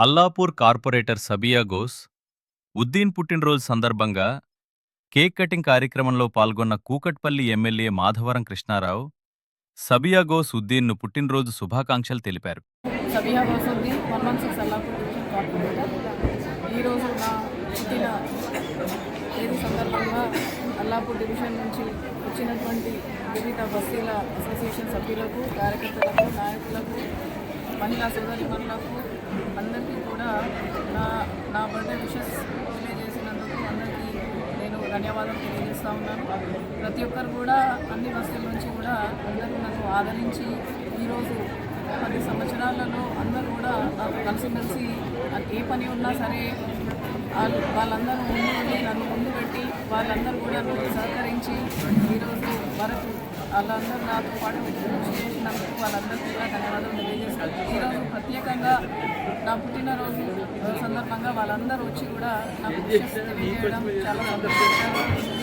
Allapur corporator Sabiya ఘోస్ Uddin పుట్టినరోజు సందర్భంగా cake cutting కార్యక్రమంలో పాల్గొన్న కూకట్పల్లి ఎమ్మెల్యే మాధవరం కృష్ణారావు సబియా ఘోస్ ఉద్దీన్ను పుట్టినరోజు శుభాకాంక్షలు తెలిపారు. అల్లాపూర్ డివిజన్ ఈరోజు నా పుట్టిన తేదీ సందర్భంగా అల్లాపూర్ డివిజన్ నుంచి వచ్చినటువంటి వివిధ బస్తీల అసోసియేషన్ సభ్యులకు కార్యకర్తలకు నాయకులకు మహిళా సోదరిమణులకు అందరికీ కూడా నా నా బర్త్డే విషెస్ తెలియజేసినందుకు అందరికీ నేను ధన్యవాదాలు తెలియజేస్తూ ఉన్నాను. ప్రతి ఒక్కరు కూడా అన్ని వస్తువుల నుంచి కూడా అందరూ నన్ను ఆదరించి ఈరోజు పది సంవత్సరాలలో అందరూ కూడా నాకు కలిసిమెలిసి ఏ పని ఉన్నా సరే వాళ్ళు వాళ్ళందరూ ముందు నన్ను ముందు పెట్టి వాళ్ళందరూ కూడా నన్ను సహకరించి ఈరోజు వరకు వాళ్ళందరూ నాతో పాటు కృషి చేసినందుకు వాళ్ళందరికీ కూడా ధన్యవాదాలు తెలియజేస్తాను ఈరోజు ప్రత్యేకంగా నా పుట్టినరోజు సందర్భంగా వాళ్ళందరూ వచ్చి కూడా నాకు తెలియజేయడం చాలా సంతోషంగా